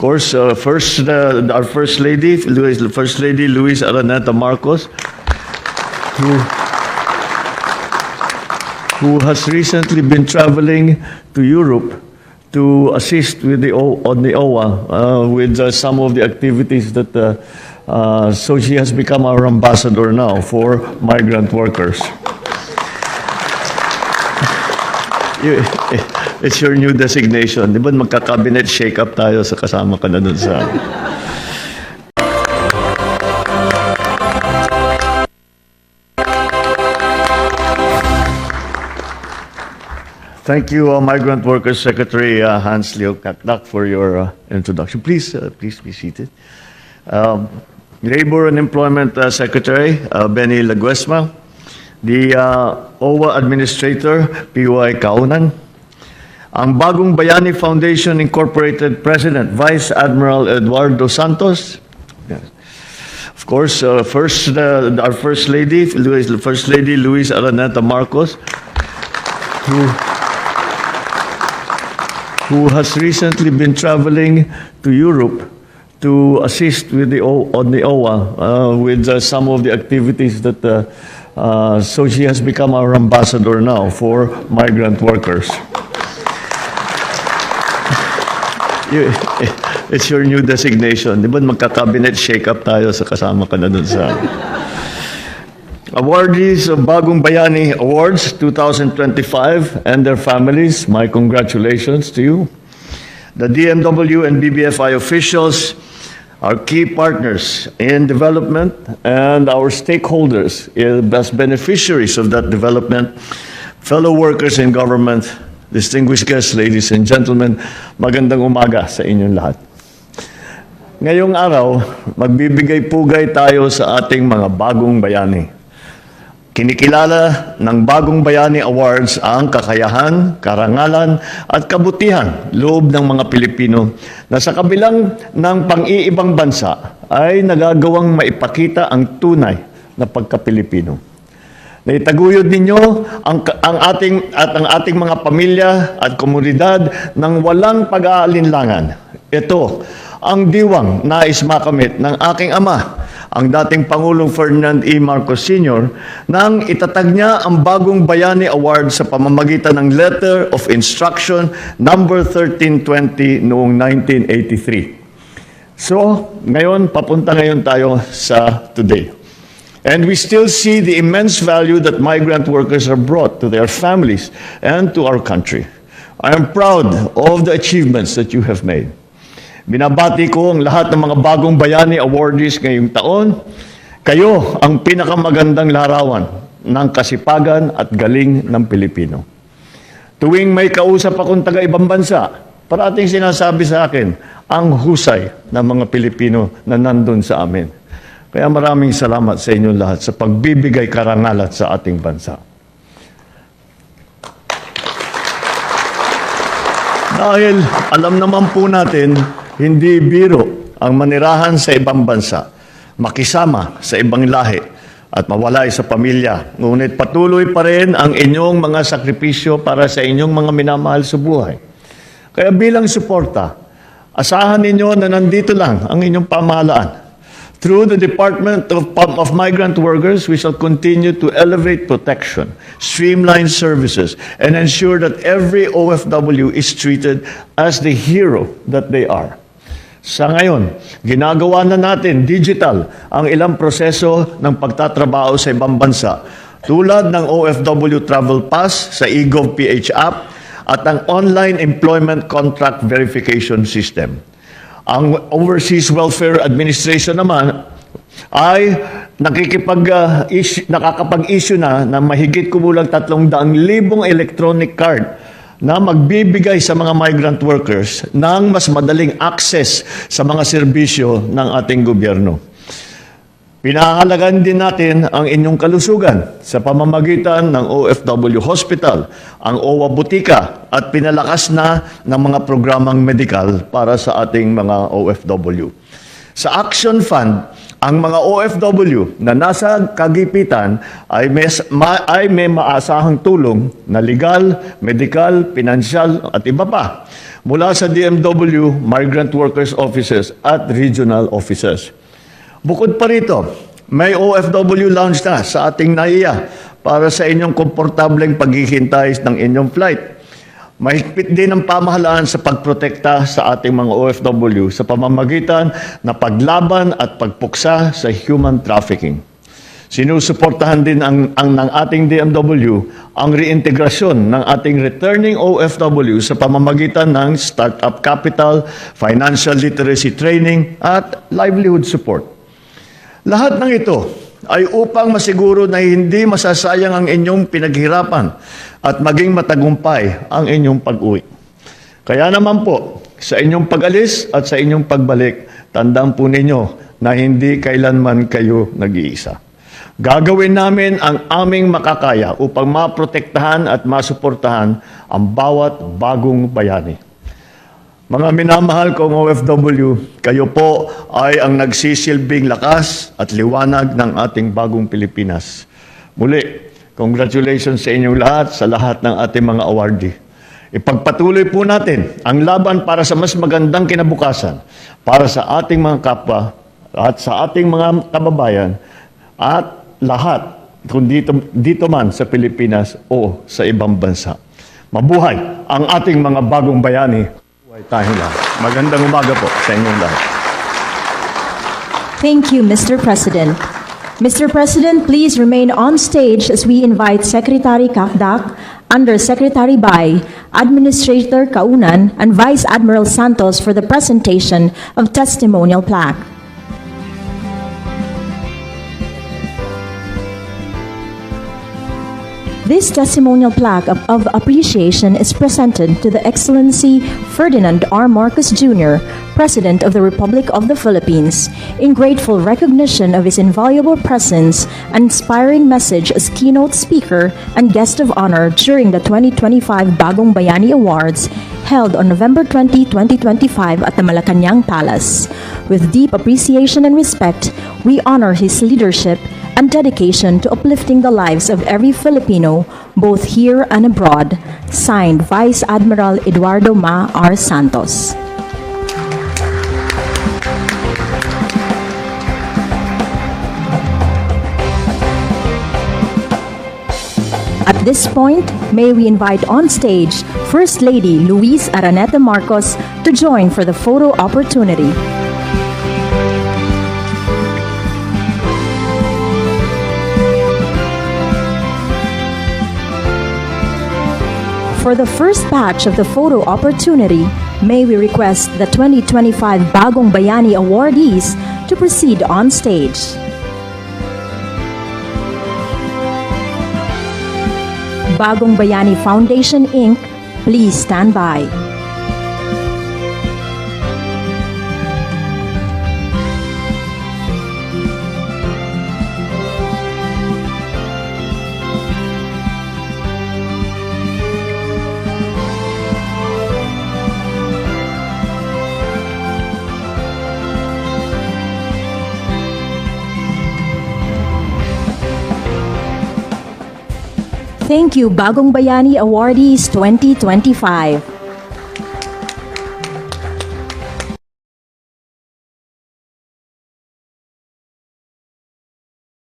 course, uh, first, uh, our First Lady, Luis, First Lady Luis Araneta Marcos, who, who has recently been traveling to Europe to assist with the O- on the OWA uh, with uh, some of the activities that. Uh, uh, so she has become our ambassador now for migrant workers. It's your new designation. Di ba magka-cabinet shake-up tayo sa kasama ka na dun sa... Thank you, uh, Migrant Workers Secretary uh, Hans Leo Kakdak, for your uh, introduction. Please, uh, please be seated. Um, Labor and Employment uh, Secretary uh, Benny Laguesma, the uh, OWA Administrator PY Kaunan, ang Bagong Bayani Foundation Incorporated President Vice Admiral Eduardo Santos. Yes. Of course, uh, first uh, our First Lady, Luis, First Lady Luis Araneta Marcos, who who has recently been traveling to Europe to assist with the O- on the OWA uh, with uh, some of the activities that. Uh, uh, so she has become our ambassador now for migrant workers. It's your new designation. Di ba magka-cabinet shake-up tayo sa kasama ka na dun sa... Awardees of Bagong Bayani Awards 2025 and their families, my congratulations to you. The DMW and BBFI officials, our key partners in development, and our stakeholders eh, as beneficiaries of that development, fellow workers in government, distinguished guests, ladies and gentlemen, magandang umaga sa inyong lahat. Ngayong araw, magbibigay-pugay tayo sa ating mga bagong bayani. Kinikilala ng Bagong Bayani Awards ang kakayahan, karangalan at kabutihan loob ng mga Pilipino na sa kabilang ng pang-iibang bansa ay nagagawang maipakita ang tunay na pagka-Pilipino. Naitaguyod ninyo ang, ang ating at ang ating mga pamilya at komunidad ng walang pag-aalinlangan. Ito ang diwang nais makamit ng aking ama, ang dating Pangulong Ferdinand E. Marcos Sr. nang itatag niya ang Bagong Bayani Award sa pamamagitan ng Letter of Instruction number 1320 noong 1983. So, ngayon, papunta ngayon tayo sa today. And we still see the immense value that migrant workers have brought to their families and to our country. I am proud of the achievements that you have made. Binabati ko ang lahat ng mga bagong bayani awardees ngayong taon. Kayo ang pinakamagandang larawan ng kasipagan at galing ng Pilipino. Tuwing may kausap akong taga ibang bansa, parating sinasabi sa akin ang husay ng mga Pilipino na nandun sa amin. Kaya maraming salamat sa inyong lahat sa pagbibigay karangalan sa ating bansa. Dahil alam naman po natin, hindi biro ang manirahan sa ibang bansa, makisama sa ibang lahi, at mawalay sa pamilya. Ngunit patuloy pa rin ang inyong mga sakripisyo para sa inyong mga minamahal sa buhay. Kaya bilang suporta, asahan ninyo na nandito lang ang inyong pamahalaan. Through the Department of, of Migrant Workers, we shall continue to elevate protection, streamline services, and ensure that every OFW is treated as the hero that they are. Sa ngayon, ginagawa na natin digital ang ilang proseso ng pagtatrabaho sa ibang bansa tulad ng OFW Travel Pass sa eGovPH app at ang Online Employment Contract Verification System. Ang Overseas Welfare Administration naman ay nakikipag uh, issue, nakakapag-issue na ng mahigit kumulang 300,000 electronic card na magbibigay sa mga migrant workers ng mas madaling access sa mga serbisyo ng ating gobyerno. Pinahalagan din natin ang inyong kalusugan sa pamamagitan ng OFW Hospital, ang OWA Butika at pinalakas na ng mga programang medikal para sa ating mga OFW. Sa Action Fund, ang mga OFW na nasa kagipitan ay may, ma, ay may maasahang tulong na legal, medical, pinansyal at iba pa mula sa DMW, Migrant Workers Offices at Regional Offices. Bukod pa rito, may OFW lounge na sa ating NAIA para sa inyong komportableng paghihintay ng inyong flight. Mahigpit din ang pamahalaan sa pagprotekta sa ating mga OFW sa pamamagitan na paglaban at pagpuksa sa human trafficking. Sinusuportahan din ang, ang ng ating DMW ang reintegrasyon ng ating returning OFW sa pamamagitan ng startup capital, financial literacy training at livelihood support. Lahat ng ito ay upang masiguro na hindi masasayang ang inyong pinaghirapan at maging matagumpay ang inyong pag-uwi. Kaya naman po, sa inyong pag-alis at sa inyong pagbalik, tandaan po ninyo na hindi kailanman kayo nag-iisa. Gagawin namin ang aming makakaya upang maprotektahan at masuportahan ang bawat bagong bayani. Mga minamahal kong OFW, kayo po ay ang nagsisilbing lakas at liwanag ng ating bagong Pilipinas. Muli, congratulations sa inyong lahat, sa lahat ng ating mga awardee. Ipagpatuloy po natin ang laban para sa mas magandang kinabukasan para sa ating mga kapwa at sa ating mga kababayan at lahat kung dito, dito man sa Pilipinas o sa ibang bansa. Mabuhay ang ating mga bagong bayani. Tayong lahat. Magandang umaga po sa inyong lahat. Thank you, Mr. President. Mr. President, please remain on stage as we invite Secretary Kakdak, Undersecretary Bai, Administrator Kaunan, and Vice Admiral Santos for the presentation of testimonial plaque. This testimonial plaque of, of appreciation is presented to the Excellency Ferdinand R. Marcos Jr., President of the Republic of the Philippines, in grateful recognition of his invaluable presence and inspiring message as keynote speaker and guest of honor during the 2025 Bagong Bayani Awards held on November 20, 2025 at the Malacanang Palace. With deep appreciation and respect, we honor his leadership and dedication to uplifting the lives of every Filipino, both here and abroad. Signed, Vice Admiral Eduardo Ma R. Santos. At this point, may we invite on stage First Lady Luis Araneta Marcos to join for the photo opportunity. For the first batch of the photo opportunity, may we request the 2025 Bagong Bayani awardees to proceed on stage. Bagong Bayani Foundation Inc., please stand by. Thank you, Bagong Bayani Awardees 2025.